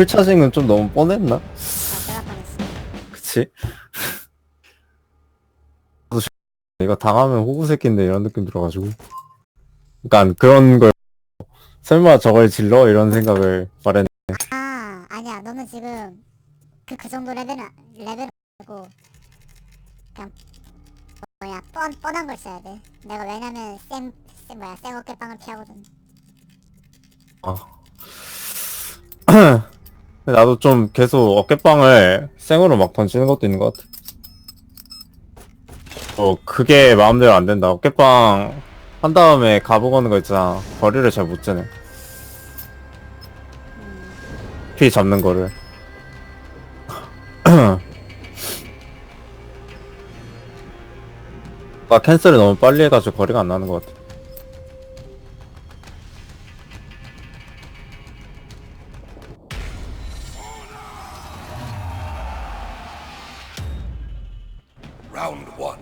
풀차징은 좀 너무 뻔했나? 아, 내가. 그치? 이거 당하면 호구 새끼인데 이런 느낌 들어가지고 그니까 그런 걸 설마 저걸 질러? 이런 생각을 말했는데 아, 아니야. 너는 지금 그, 그 정도 레벨은, 레벨은 아니고, 그냥, 뭐야, 뻔, 뻔한 걸 써야 돼. 내가 왜냐면, 쌤, 쌤 뭐야, 쌤 어깨빵을 피하거든. 근데 나도 좀 계속 어깨빵을 생으로 막 던지는 것도 있는 것 같아. 어 그게 마음대로 안 된다. 어깨빵 한 다음에 가보 거는 거 있잖아. 거리를 잘 못 재네. 피 잡는 거를. 아 캔슬을 너무 빨리 해가지고 거리가 안 나는 것 같아 Round one.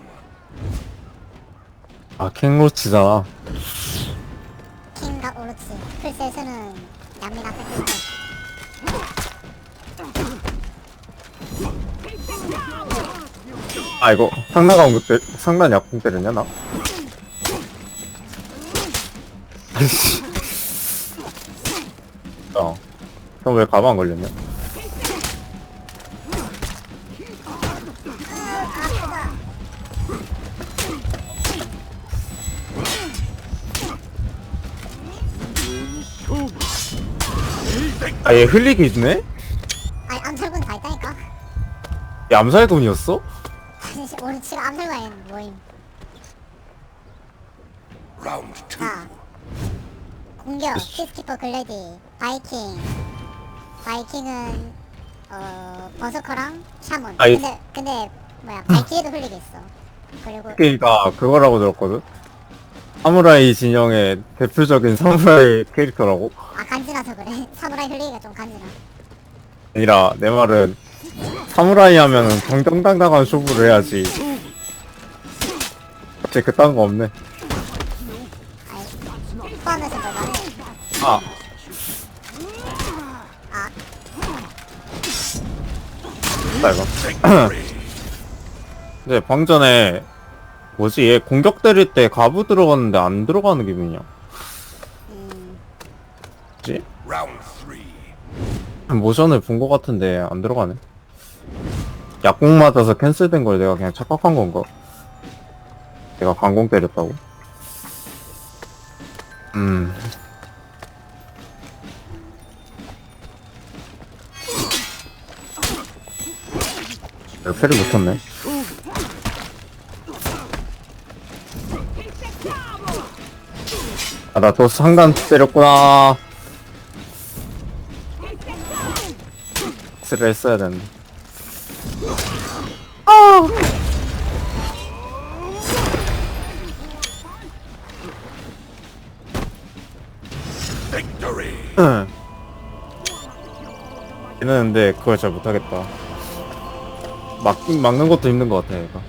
아 킹로치잖아 킹과 오르치. 풀셋은 얌미가 뺏겼어. 아 이거 상나가 온 그때 상난 약품 때렸냐 나? 아이씨 어. 형왜 가방 걸렸냐? 아 얘 흘리기 있네? 아니, 암살군 다 있다니까? 얘 암살돈이었어? 아니, 씨, 오르치가 암살관인 모임. Round two. 자, 공격, 피스키퍼 글래디, 바이킹. 바이킹은, 어, 버서커랑 샤몬. 아이- 근데, 근데, 뭐야, 발키리도 흘리게 있어. 그리고, 그니까 그거라고 들었거든? 사무라이 진영의 대표적인 사무라이 캐릭터라고? 아, 간지나서 그래. 사무라이 흘리기가 좀 간지나. 아니라 내 말은 사무라이 하면은 정정당당한 쇼부를 해야지 갑자기 그딴 거 없네 아이, 포함해서 뭐 말해. 아 아, 이거. 근데 방금 전에 뭐지 얘 공격 때릴 때 가부 들어갔는데 안 들어가는 기분이야 음, 뭐지? 모션을 본거 같은데 안 들어가네 약공 맞아서 캔슬된 걸 내가 그냥 착각한 건가? 내가 강공 때렸다고? 음 패를 못쳤네 아 나 또 상단 때렸구나 스를 했어야 되는데 Victory. 응. 얘는 근데 그걸 잘 못하겠다 막, 막는 것도 힘든 것 같아 얘가